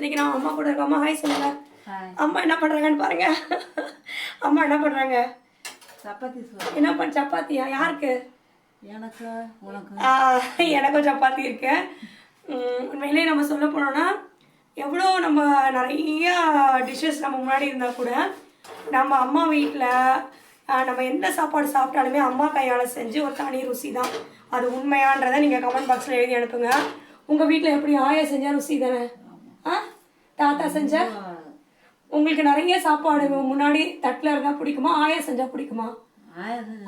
இன்னைக்கு நான் அம்மா கூட இருக்கோம். அம்மா ஹாய் சொல்லுங்க. அம்மா என்ன பண்றாங்கன்னு பாருங்க. அம்மா என்ன பண்றாங்க? சப்பாத்தி என்ன பண்ண சப்பாத்தியா? யாருக்கு? எனக்கு உனக்கு. எனக்கும் சப்பாத்தி இருக்கு. உம், உண்மையிலேயே நம்ம சொல்ல போனோம்னா எவ்வளோ நம்ம நிறைய டிஷ்ஷஸ் நம்ம முன்னாடி இருந்தால் கூட நம்ம அம்மா வீட்டில் நம்ம எந்த சாப்பாடு சாப்பிட்டாலுமே அம்மா கையால் செஞ்சு ஒரு தனி ருசி தான். அது உண்மையான்றதை நீங்கள் கமெண்ட் பாக்ஸில் எழுதி அனுப்புங்க. உங்கள் வீட்டில் எப்படி ஆயா செஞ்சா ருசி தானே? ஆ? தாத்தா செஞ்ச? உங்களுக்கு நிறைய சாப்பாடு முன்னாடி தட்டில் இருந்தால் பிடிக்குமா? ஆயா செஞ்சால் பிடிக்குமா?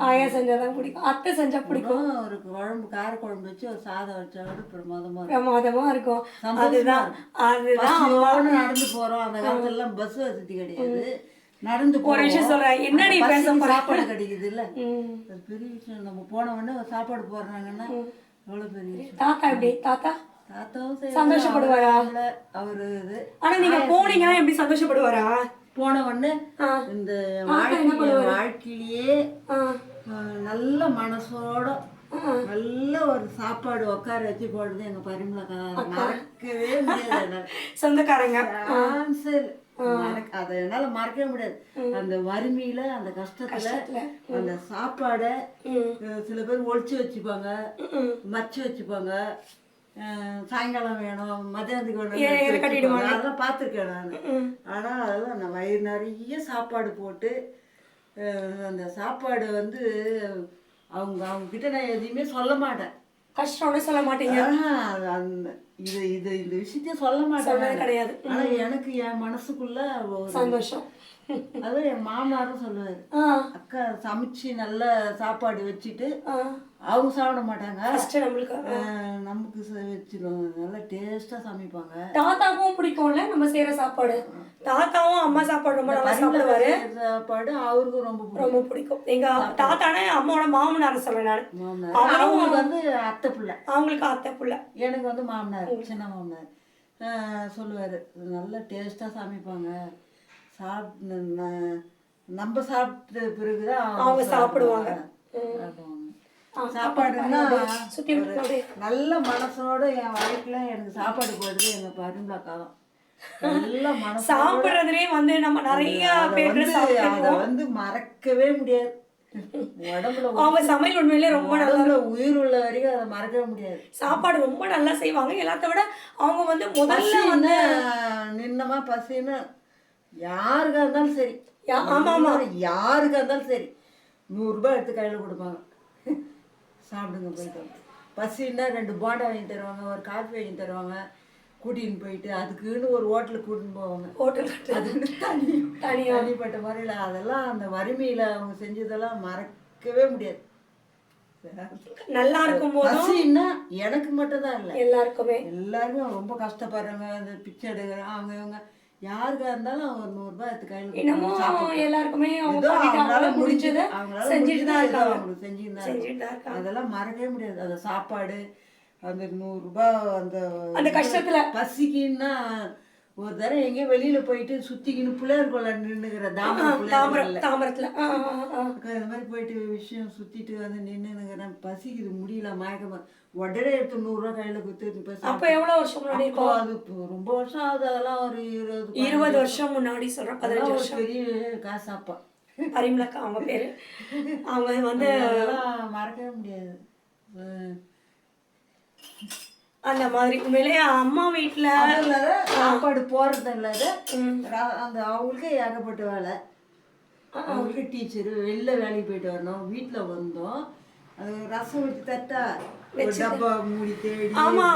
ஆயா செஞ்சால் தான் பிடிக்கும். அத்தை செஞ்சால் பிடிக்கும். ஒரு குழம்பு கார குழம்பு வச்சு ஒரு சாதம் வச்சா கூட பிரமாதமா இருக்கும். பிரமாதமா இருக்கும். அதுதான் அதுதான் நடந்து போறோம். அந்த காலத்துல எல்லாம் பஸ் வசதி கிடையாது. நடந்து ஒரு விஷயம் சொல்றேன். என்னடி பேச போற சாப்பாடு? கிடைக்குது இல்ல பெரிய விஷயம். நம்ம போன உடனே சாப்பாடு போடுறாங்கன்னா எவ்வளவு பெரிய தாத்தா எப்படி? தாத்தா? சந்தோஷப்படுவாரா? அவரு இது. ஆனா நீங்க போனீங்கன்னா எப்படி சந்தோஷப்படுவாரா? போன உடனே. இந்த வாழ்க்கையிலேயே நல்ல மனசோட நல்ல ஒரு சாப்பாடு உட்கார வச்சு போடுறது எங்க பரிமளக்கா மறக்கவே முடியாது. சொந்தக்காரங்க. அதை என்னால மறக்கவே முடியாது. அந்த வறுமையில அந்த கஷ்டத்துல அந்த சாப்பாடை சில பேர் ஒளிச்சு வச்சுப்பாங்க. மச்சு வச்சுப்பாங்க. சாயங்காலம் வேணும் மதியானத்துக்கு வேணும் வச்சுப்பாங்க. அதெல்லாம் பார்த்துருக்கேன் நான். ஆனா அதெல்லாம் நான் வயிறு நிறைய சாப்பாடு போட்டு அந்த சாப்பாடு வந்து அவங்க அவங்க கிட்ட நான் எதையுமே சொல்ல மாட்டேன். கஷ்டம்னு சொல்ல மாட்டீங்க. இது இது இந்த விஷயத்தையும் சொல்ல மாட்டேன். கிடையாது. ஆனா எனக்கு என் மனசுக்குள்ள சந்தோஷம். அது என் மாமனாரும் சொல்லுவாரு. அக்கா சமைச்சு நல்ல சாப்பாடு வச்சுட்டு அவங்க சாப்பிட மாட்டாங்க. ஃபர்ஸ்ட் நம்மளுக்கு நமக்கு வச்சிருவாங்க நல்லா டேஸ்டா சமைப்பாங்க. தாத்தாவும் பிடிக்கும்ல நம்ம செய்யற சாப்பாடு. தாத்தாவும் அம்மா சாப்பாடு ரொம்ப நல்லா சாப்பிடுவாரு. சாப்பாடு அவருக்கும் ரொம்ப ரொம்ப பிடிக்கும். எங்க தாத்தானே அம்மாவோட மாமனார் சொல்றேன் நான். அவங்களுக்கு வந்து அத்தை பிள்ளை. அவங்களுக்கு அத்தை புள்ள. எனக்கு வந்து மாமனார் சின்ன மாமனார். சொல்லுவாரு. நல்ல டேஸ்டா சமைப்பாங்க. சாப்பிட்டு நம்ம சாப்பிட்ட பிறகுதான் அவங்க சாப்பிடுவாங்க. சாப்பாடுன்னா. நல்ல மனசோட என் வாழ்க்கையில எனக்கு சாப்பாடு போடுறது எங்க பரிமளாக்கா தான் சாப்பிடுறதுலயே வந்து நம்ம நிறைய வந்து அதை வந்து மறக்கவே முடியாது. அவங்க சமையல் உண்மையிலே ரொம்ப நல்லா உயிர் உள்ள வரைக்கும் அதை மறக்கவே முடியாது. சாப்பாடு ரொம்ப நல்லா செய்வாங்க. எல்லாத்த விட அவங்க வந்து முதல்ல பசின்னு நின்னமா பசின்னு யாருக்கா இருந்தாலும் சரி. ஆமா, ஆமா. யாருக்கா இருந்தாலும் சரி. நூறுரூபா எடுத்து கையில் கொடுப்பாங்க. சாப்பிடுங்க போயிட்டு. பசின்னா ரெண்டு போண்டா வாங்கி தருவாங்க ஒரு காஃபி வாங்கி தருவாங்க. கூட்டின்னு போயிட்டு அதுக்குன்னு ஒரு ஹோட்டலுக்கு கூட்டின்னு போவாங்க. ஹோட்டல் அதுக்குன்னு தனி தனியா. தனிப்பட்ட முறையில் அதெல்லாம் அந்த வறுமையில் அவங்க செஞ்சதெல்லாம் மறக்கவே முடியாது. நல்லா இருக்கும் பசின்னா எனக்கு மட்டும்தான் இல்லை. எல்லாருக்குமே. எல்லாருமே ரொம்ப கஷ்டப்படுறாங்க. அந்த பிச்சை எடுக்கிறாங்க அவங்க இவங்க. யாருக்கா இருந்தாலும் ஒரு நூறுரூபா எடுத்து கையில் என்னமோ எல்லாருக்குமே அவங்களால முடிஞ்சதை செஞ்சுட்டு தான் இருக்காங்க. அவங்களுக்கு செஞ்சுட்டு. தான் இருக்காங்க. அதெல்லாம் மறக்கவே முடியாது. அந்த சாப்பாடு அந்த நூறுரூபா அந்த அந்த கஷ்டத்துல பசிக்குன்னா ஒரு தடவை எங்கேயோ வெளியில போயிட்டு சுத்திக்கின்னு பிள்ளையார் கொள்ள நின்னுக்கிற தாமரம் தாமரத்துல இந்த மாதிரி போயிட்டு விஷயம் சுத்திட்டு வந்து நின்னுங்கிறேன் பசிக்குது முடியல மயக்கமா. உடனே எடுத்து நூறுரூவா கையில கொடுத்து போய் அப்ப எவ்வளவு வருஷம் முன்னாடி அப்போ அது ரொம்ப வருஷம் ஆகுது அதெல்லாம் ஒரு இருபது இருபது வருஷம். முன்னாடி சொல்றேன் பதினஞ்சு வருஷம். பெரிய காசாப்பா. பரிமளக்கா அவங்க பேரு. அவங்க வந்து அதெல்லாம் மறக்கவே முடியாது. அந்த மாதிரி. உண்மையிலேயே அம்மா வீட்டுல சாப்பாடு போறது இல்லாத அந்த அவங்களுக்கே ஏகப்பட்ட வேலை. அவங்களுக்கு டீச்சரு வெளில வேலைக்கு போயிட்டு வரணும். வீட்டில் வந்தோம். ரசம் வச்சு தட்டா ஆமா.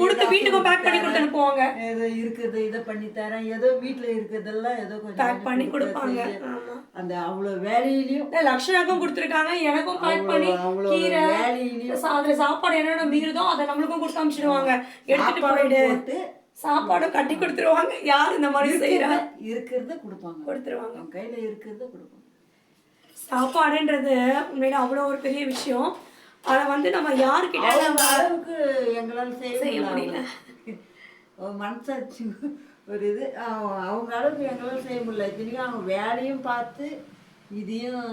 கொடுத்து ரசம் வீட்டுக்கும் பேக் பண்ணி கொடுத்து அனுப்புவாங்க. ஏதோ இருக்கிறது இதை பண்ணி தரேன். ஏதோ வீட்டில் இருக்கிறதெல்லாம் ஏதோ கொஞ்சம் பேக் பண்ணி கொடுப்பாங்க. அந்த அவ்வளோ வேலையிலையும் லக்ஷனாக்கும் கொடுத்துருக்காங்க. எனக்கும் பேக் பண்ணி கீரை அதுல சாப்பாடு என்னென்ன மீறுதோ அதை நம்மளுக்கும் கொடுத்து அனுப்பிச்சிடுவாங்க. எடுத்துட்டு சாப்பாடு போயிடு போட்டு சாப்பாடும் கட்டி கொடுத்துருவாங்க. யார் இந்த மாதிரி செய்யறா இருக்கிறத கொடுப்பாங்க. கொடுத்துருவாங்க. கையில இருக்கிறத கொடுப்பாங்க சாப்பாடுன்றது உண்மையில அவ்வளோ ஒரு பெரிய விஷயம். அதை வந்து நம்ம யாருக்கிட்ட அவங்க அளவுக்கு எங்களால செய்ய முடியல. மனசாட்சி ஒரு இது. அவங்க அளவுக்கு எங்களால செய்ய முடியல. இத்தனைக்கும் அவங்க வேலையும் பார்த்து இதையும்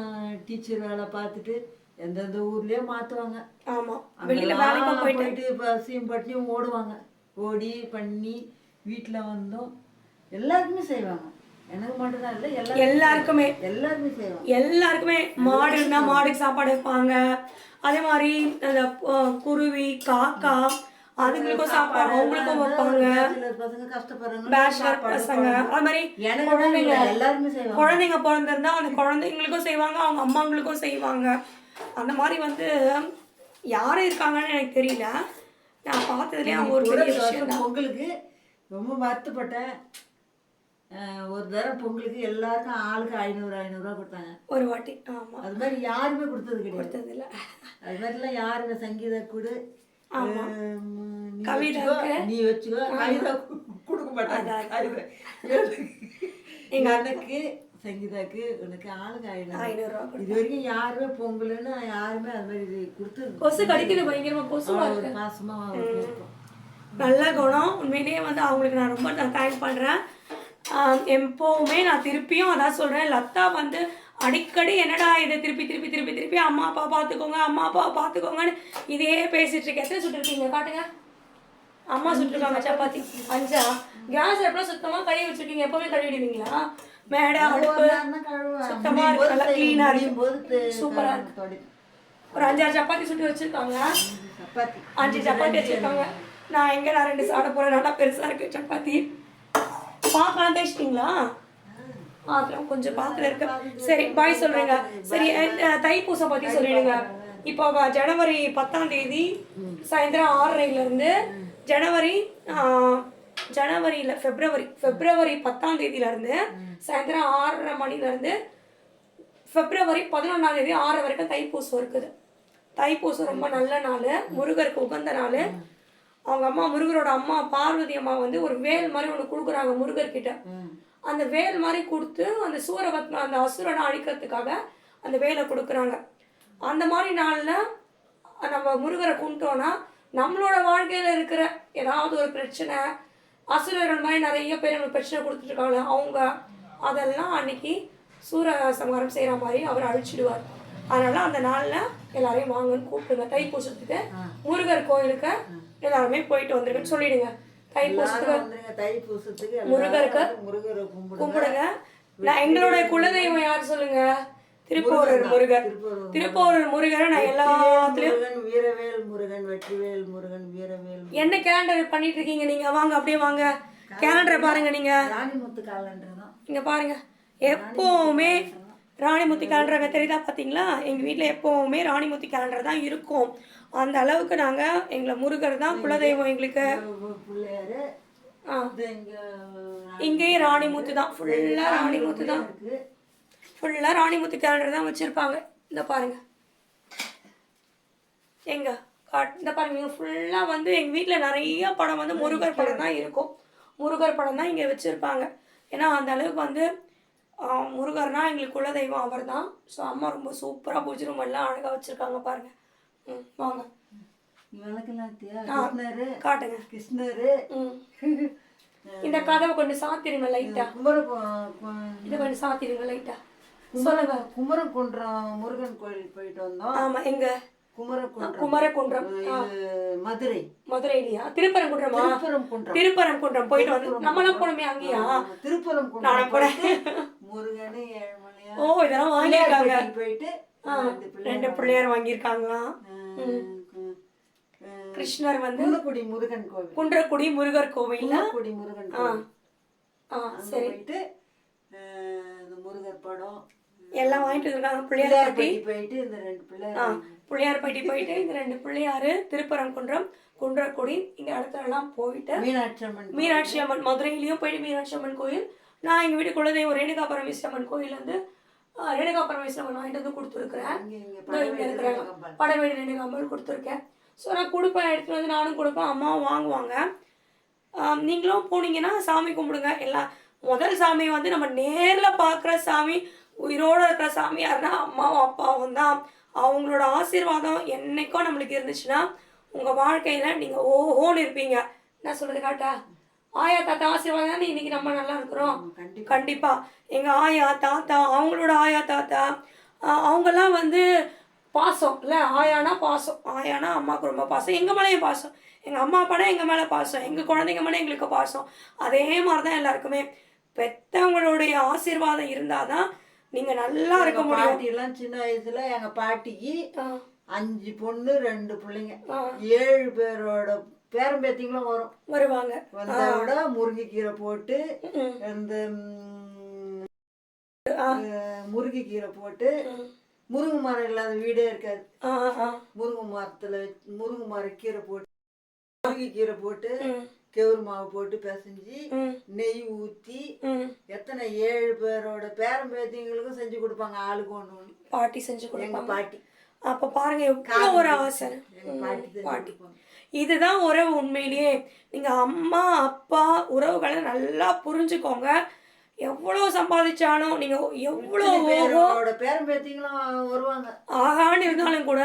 டீச்சர் வேலை பார்த்துட்டு எந்தெந்த ஊர்லயோ மாத்துவாங்க. ஆமா. வெளியில வேலைக்கு போயிட்டு. பசியும் பட்டியும் ஓடுவாங்க. ஓடி பண்ணி வீட்டில் வந்தோம். எல்லாருக்குமே செய்வாங்க. எல்லாருக்குமே. எல்லாருக்குமே. மாடு இருந்தால் மாடுக்கு சாப்பாடு வைப்பாங்க. அதே மாதிரி அந்த குருவி காக்கா அதுங்களுக்கும் சாப்பாடு அவங்களுக்கும் வைப்பாங்க. பசங்க கஷ்டப்படுறாங்க பேச்சுலர் பசங்க அது மாதிரி குழந்தைங்க குழந்தைங்க பிறந்திருந்தா அந்த குழந்தைங்களுக்கும் செய்வாங்க அவங்க அம்மாங்களுக்கும் செய்வாங்க. அந்த மாதிரி வந்து யாரும் இருக்காங்கன்னு எனக்கு தெரியல. நான் பார்த்ததுலேயே அவங்க ஒரு பெரிய விஷயம் பொங்கலுக்கு ரொம்ப வருத்தப்பட்டேன். ஒரு தடவை பொங்கலுக்கு எல்லாருக்கும் ஆளுக்கு ஐநூறு ஐநூறுரூவா கொடுத்தாங்க. ஒரு வாட்டி ஆமா. அது மாதிரி யாருமே கொடுத்தது கிடையாது. அது மாதிரிலாம் யாருமே சங்கீத கொடு. அஹ் நீ. வச்சுக்கோ, கவிதா கொடுக்க மாட்டாங்க. கவிதா. எங்க அண்ணனுக்கு சங்கீதாக்கு உனக்கு ஆளுங்க ஐநூறு ஐநூறுரூவா இது வரைக்கும் யாருமே பொங்கலுன்னு யாருமே அது மாதிரி இது கொடுத்தது கொசு கடிக்குது பயங்கரமா இருக்கு. பாசமா நல்ல குணம். உண்மையிலேயே வந்து அவங்களுக்கு நான் ரொம்ப நான் தேங்க் பண்ணுறேன் எப்போவுமே நான் திருப்பியும் அதான் சொல்கிறேன் லதா வந்து அடிக்கடி என்னடா இதை திருப்பி திருப்பி திருப்பி திருப்பி அம்மா அப்பா பார்த்துக்கோங்க அம்மா அப்பா பார்த்துக்கோங்கன்னு இதே பேசிட்டு இருக்கேன். எத்தனை சுட்டுருக்கீங்க காட்டுங்க. அம்மா சுட்டுருக்காங்க சப்பாத்தி. அஞ்சா? கேஸ் எப்போ சுத்தமாக கழுவி வச்சிருக்கீங்க. எப்பவுமே கழுவிடுவீங்களா? மேடை அடுப்பு நான் கழுவுவேன். சுத்தமா முடியும் போது இருக்கு, நல்லா செய்வேன். clean ஆ முடியும் போது இருக்கு. தெ- சூப்பரா க- தொடைப்பேன். ஒரு அஞ்சாறு சப்பாத்தி சுட்டு வச்சிருக்காங்க. அஞ்சு சப்பாத்தி. வச்சிருக்காங்க. நான் எங்க நான் ரெண்டு சாப்பிட போறேன்? நல்லா பெருசா இருக்கு சப்பாத்தி. பாக்கலாம் தேய்ச்சிட்டிங்களா பாத்திரம் கொஞ்சம் பாத்திரம் இருக்க. சரி பாய் சொல்றீங்க. சரி தைப்பூசம் பத்தி சொல்லிடுங்க. இப்போ ஜனவரி பத்தாம் தேதி சாயந்தரம் ஆறரைல இருந்து ஜனவரி ஜனவரியில் ஜனவரியில பிப்ரவரி பிப்ரவரி பத்தாம் தேதியில இருந்து சாயந்தரம் ஆறரை மணில இருந்து பிப்ரவரி பதினொன்றாம் தேதி ஆறு வரைக்கும் தைப்பூசம் இருக்குது. தைப்பூசம் ரொம்ப நல்ல நாள். முருகருக்கு உகந்த நாள். அவங்க அம்மா முருகரோட அம்மா பார்வதி அம்மா வந்து ஒரு வேல் மாதிரி ஒன்று கொடுக்குறாங்க முருகர்கிட்ட. அந்த வேல் மாதிரி கொடுத்து அந்த சூரபத்ம அந்த அசுரனை அழிக்கிறதுக்காக அந்த வேலை கொடுக்குறாங்க. அந்த மாதிரி நாளில் நம்ம முருகரை கும்பிட்டோன்னா நம்மளோட வாழ்க்கையில் இருக்கிற ஏதாவது ஒரு பிரச்சனை அசுரர்கள் மாதிரி நிறைய பேர் நம்ம பிரச்சனை கொடுத்துட்டு இருக்காங்க. அவங்க அதெல்லாம் அன்னைக்கு சூர சம்ஹாரம் செய்கிற மாதிரி அவர் அழிச்சிடுவார். அதனால அந்த நாளில் எல்லாரையும் வாங்கன்னு கூப்பிடுங்க. தைப்பூசத்துக்கு முருகர் கோயிலுக்கு எல்லாருமே போயிட்டு வந்துருங்கன்னு சொல்லிடுங்க. தைப்பூசத்துக்கு தைப்பூசத்துக்கு முருகருக்கு முருகரை கும்பிடுங்க. நான் எங்களோட குலதெய்வம் யார் சொல்லுங்க? திருப்போரூர் முருகர். திருப்போரூர் முருகரை நான் எல்லாத்துலயும் முருகன் வீரவேல் முருகன் வெற்றிவேல் முருகன் வீரவேல் என்ன கேலண்டர் பண்ணிட்டு இருக்கீங்க? நீங்க வாங்க அப்படியே வாங்க. கேலண்டரை பாருங்க நீங்க. ராணிமுத்து காலண்டர் தான். இங்க பாருங்க. எப்பவுமே ராணிமுத்தி கேலண்டர் தெரியுதா பாத்தீங்களா? எங்க வீட்ல எப்பவுமே ராணிமுத்தி கேலண்டர் தான் இருக்கும். அந்த அளவுக்கு நாங்க எங்களை முருகர் தான் குலதெய்வம் எங்களுக்கு. இங்கேயும் ராணிமுத்து தான். ஃபுல்லா ராணிமுத்து தான். இருக்கு. ஃபுல்லா ராணிமுத்து கேலண்டர் தான் வச்சிருப்பாங்க. இந்த பாருங்க. எங்க காட் இந்த பாருங்க ஃபுல்லா வந்து எங்க வீட்ல நிறைய படம் வந்து முருகர் படம் தான் இருக்கும். முருகர் படம் தான் இங்க வச்சிருப்பாங்க. ஏன்னா அந்த அளவுக்கு வந்து ஆஹ், முருகர்னா எங்களுக்கு குலதெய்வம் அவர் தான் ஸோ அம்மா ரொம்ப சூப்பரா பூஜை ரூம் எல்லாம் அழகா வச்சிருக்காங்க பாருங்க. ம் வாங்க. காட்டுங்க. கிருஷ்ணரு. இந்த கதவை கொஞ்சம் சாத்திருங்க லைட்டா இதை கொஞ்சம் சாத்திருங்க லைட்டா சொல்லுங்க. குமரகுன்றம் முருகன் கோயில் போயிட்டு வந்தோம். ஆமா எங்க? குமரகுன்றம். மதுரை. மதுரையிலயா? திருப்பரங்குன்றமா? திருப்பரங்குன்றம். போயிட்டு வந்து நம்மளாம் போனோமே அங்கேயா? திருப்பரங்குன்றம் முருகனு ஏழுமலையா ஓ இதெல்லாம் வாங்கியிருக்காங்க. போயிட்டு ரெண்டு பிள்ளை ரெண்டு பிள்ளையார் வாங்கியிருக்காங்களாம் கிருஷ்ணர் வந்து குன்னக்குடி முருகன் கோவில். குன்றக்குடி முருகர் கோவில்ல குன்னக்குடி முருகன் கோவில். ஆ சரி. போயிட்டு முருகர் படம் எல்லாம் வாங்கிட்டு இருக்காங்க பிள்ளையார்பட்டி போயிட்டு இந்த ரெண்டு பிள்ளையார் பிள்ளையார்பட்டி போயிட்டு இந்த ரெண்டு பிள்ளையாரு திருப்பரங்குன்றம் குன்றக்குடி இந்த இடத்துல எல்லாம் போயிட்டு மீனாட்சி அம்மன் மீனாட்சி அம்மன் மதுரையிலயும் போயிட்டு மீனாட்சி அம்மன் கோயில் நான் எங்க வீட்டு குலதெய்வம் ரேணுகா பரமேஸ்வரி அம்மன் கோயில் வந்து ரேணுகா பரமேஸ்வரி அம்மன் வாங்கிட்டு வந்து கொடுத்துருக்குறேன். படவேடு ரேணுகா அம்மன் கொடுத்துருக்கேன். ஸோ நான் கொடுப்பேன் எடுத்துட்டு வந்து நானும் கொடுப்பேன் அம்மாவும் வாங்குவாங்க. நீங்களும் போனீங்கன்னா சாமி கும்பிடுங்க. எல்லாம் முதல் சாமி வந்து நம்ம நேரில் பார்க்குற சாமி உயிரோட இருக்கிற சாமி யாருன்னா அம்மாவும் அப்பாவும் தான். அவங்களோட ஆசீர்வாதம் என்னைக்கும் நம்மளுக்கு இருந்துச்சுன்னா உங்கள் வாழ்க்கையில் நீங்கள் ஓஹோன்னு இருப்பீங்க. என்ன சொல்கிறது காட்டா ஆயா தாத்தா ஆசீர்வாதம் தானே இன்னைக்கு நம்ம நல்லா இருக்கிறோம். கண்டிப்பா. எங்க ஆயா தாத்தா அவங்களோட ஆயா தாத்தா அவங்கெல்லாம் வந்து பாசம் இல்ல? ஆயானா பாசம். ஆயானா அம்மாவுக்கு ரொம்ப பாசம். எங்க மேலேயும் பாசம். எங்கள் அம்மா அப்பானா எங்கள் மேலே பாசம். எங்கள் குழந்தைங்க மேலே எங்களுக்கு பாசம். அதே மாதிரி தான் எல்லாருக்குமே. பெத்தவங்களுடைய ஆசீர்வாதம் இருந்தால் தான் நீங்கள் நல்லா இருக்க முடியும். பாட்டி எல்லாம் சின்ன வயசுல எங்க பாட்டிக்கு அஞ்சு பொண்ணு ரெண்டு பிள்ளைங்க. ஏழு பேரோட பேரம்பேத்திங்களும் வரும். வருவாங்க. வந்தா முருங்கைக்கீரை போட்டு இந்த அஹ், முருங்கைக்கீரை போட்டு. முருங்கை மரம் இல்லாத வீடே இருக்காது. முருங்கை மரத்துல வச்சு- முருங்கை மர கீரை போட்டு முருங்கைக்கீரை போட்டு கெவுரு மாவு போட்டு பிசைஞ்சு நெய் ஊத்தி ம். எத்தனை ஏழு பேரோட பேரம்பேத்திங்களுக்கும் செஞ்சு கொடுப்பாங்க ஆளுக்கு ஒண்ணு ஒண்ணு. பாட்டி செஞ்சு கொடுப்பாங்க. பாட்டி. அப்ப பாருங்க எவ்வளோ ஒரு ஆசை எங்க பாட்டி பாட்டி. இதுதான் உறவு உண்மையிலேயே. நீங்க அம்மா அப்பா உறவுகளை நல்லா புரிஞ்சுக்கோங்க. எவ்வளோ சம்பாதிச்சாலும் நீங்க எவ்வளோ பேரோட பேரம்பேத்திங்களும் வருவாங்க. ஆகான்னு இருந்தாலும் கூட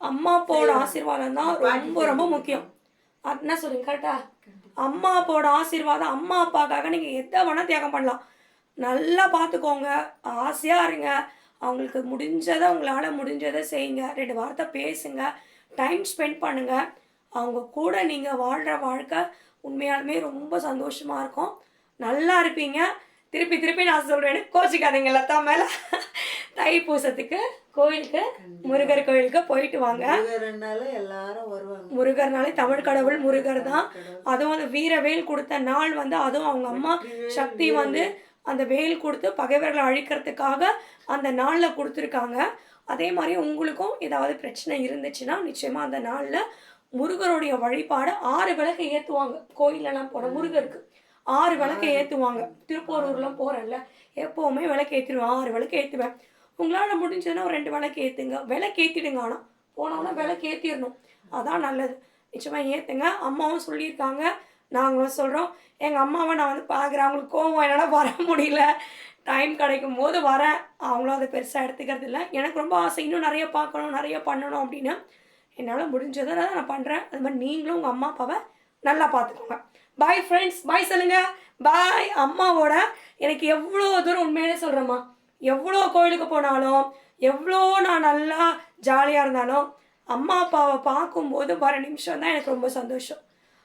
அம்மா அப்பாவோட ஆசீர்வாதம் தான் ரொம்ப ரொம்ப முக்கியம். என்ன சொல்லுங்க கரெக்டா? அம்மா அப்பாவோட ஆசீர்வாதம் அம்மா அப்பாக்காக நீங்க எதை வேணா தியாகம் பண்ணலாம். நல்லா பார்த்துக்கோங்க ஆசையா இருங்க. அவங்களுக்கு முடிஞ்சதை உங்களால முடிஞ்சதை செய்யுங்க. ரெண்டு வார்த்தை பேசுங்க. டைம் ஸ்பெண்ட் பண்ணுங்க. அவங்க கூட நீங்க வாழ்ற வாழ்க்கை உண்மையாலுமே ரொம்ப சந்தோஷமா இருக்கும். நல்லா இருப்பீங்க. திருப்பி திருப்பி நான் சொல்றேன்னு கோச்சிக்காதீங்க லதா மேல. தைப்பூசத்துக்கு கோயிலுக்கு முருகர் கோயிலுக்கு போயிட்டு வாங்க. எல்லாரும் வருவாங்க. முருகர்னாலே தமிழ் கடவுள் முருகர் தான். அதுவும் அந்த வீரவேல் கொடுத்த நாள் வந்து அதுவும் அவங்க அம்மா சக்தி வந்து அந்த வேல் கொடுத்து பகைவர்களை அழிக்கிறதுக்காக அந்த நாளில் கொடுத்துருக்காங்க. அதே மாதிரி உங்களுக்கும் ஏதாவது பிரச்சனை இருந்துச்சுன்னா நிச்சயமா அந்த நாளில் முருகருடைய வழிபாடு ஆறு விளக்கு ஏற்றுவாங்க கோயிலெல்லாம் போன முருகருக்கு ஆறு விளக்கு ஏற்றுவாங்க திருப்போரூர்லாம் போகிறேன்ல எப்போவுமே விளக்கு ஏற்றிடுவேன் ஆறு விளக்கு ஏற்றுவேன் உங்களால் முடிஞ்சதுன்னா ஒரு ரெண்டு விளக்கு ஏற்றுங்க விளக்கு ஏற்றிடுங்க ஆனால் போனோன்னா விளக்கு ஏற்றிடணும் அதான் நல்லது. நிச்சயமாக ஏற்றுங்க அம்மாவும் சொல்லியிருக்காங்க. நாங்களும் சொல்கிறோம் எங்கள் அம்மாவை நான் வந்து பார்க்குறேன் அவங்களுக்கு கோவம் என்னால் வர முடியல. டைம் கிடைக்கும் போது வரேன். அவங்களும் அதை பெருசாக எடுத்துக்கிறது இல்லை எனக்கு ரொம்ப ஆசை. இன்னும் நிறைய பார்க்கணும் நிறைய பண்ணணும் அப்படின்னு. என்னால் முடிஞ்சதை நான் பண்ணுறேன் அது மாதிரி நீங்களும் உங்கள் அம்மா அப்பாவை நல்லா பார்த்துக்கோங்க. பாய் ஃப்ரெண்ட்ஸ் பாய் சொல்லுங்க. பாய் அம்மாவோட எனக்கு எவ்வளோ தூரம் உண்மையிலே சொல்கிறேம்மா எவ்வளோ கோயிலுக்கு போனாலும் எவ்வளோ நான் நல்லா ஜாலியாக இருந்தாலும் அம்மா அப்பாவை பார்க்கும்போது வர நிமிஷம் தான் எனக்கு ரொம்ப சந்தோஷம்.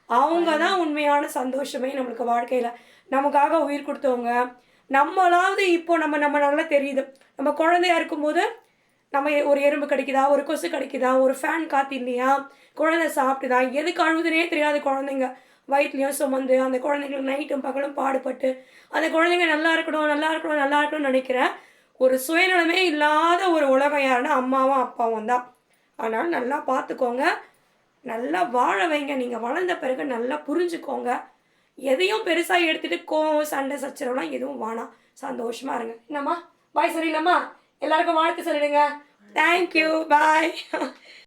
அவங்க தான் உண்மையான சந்தோஷமே நம்மளுக்கு வாழ்க்கையில். நமக்காக உயிர் கொடுத்தவங்க. நம்மளாவது இப்போ நம்ம நம்ம நல்லா தெரியுது. நம்ம குழந்தையா இருக்கும்போது நம்ம ஒரு எறும்பு கிடைக்குதா ஒரு கொசு கிடைக்குதா ஒரு ஃபேன் காத்து இல்லையா குழந்தை சாப்பிட்டுதா எதுக்கு அழுதுனே தெரியாது குழந்தைங்க. வயிற்றுலையும் சுமந்து அந்த குழந்தைங்களுக்கு நைட்டும் பகலும் பாடுபட்டு அந்த குழந்தைங்க நல்லா இருக்கணும் நல்லா இருக்கணும் நல்லா இருக்கணும்னு நினைக்கிற ஒரு சுயநலமே இல்லாத ஒரு உலகம் யாருன்னா அம்மாவும் அப்பாவும் தான். ஆனால் நல்லா பார்த்துக்கோங்க நல்லா வாழ வைங்க. நீங்கள் வளர்ந்த பிறகு நல்லா புரிஞ்சுக்கோங்க. எதையும் பெருசாக எடுத்துகிட்டு கோவம் சண்டை சச்சரவுலாம் எதுவும் வேணாம். சந்தோஷமாக இருங்க. என்னம்மா? பாய் சரியில்லம்மா? எல்லாருக்கும் வாழ்த்து சொல்லிடுங்க. Thank you bye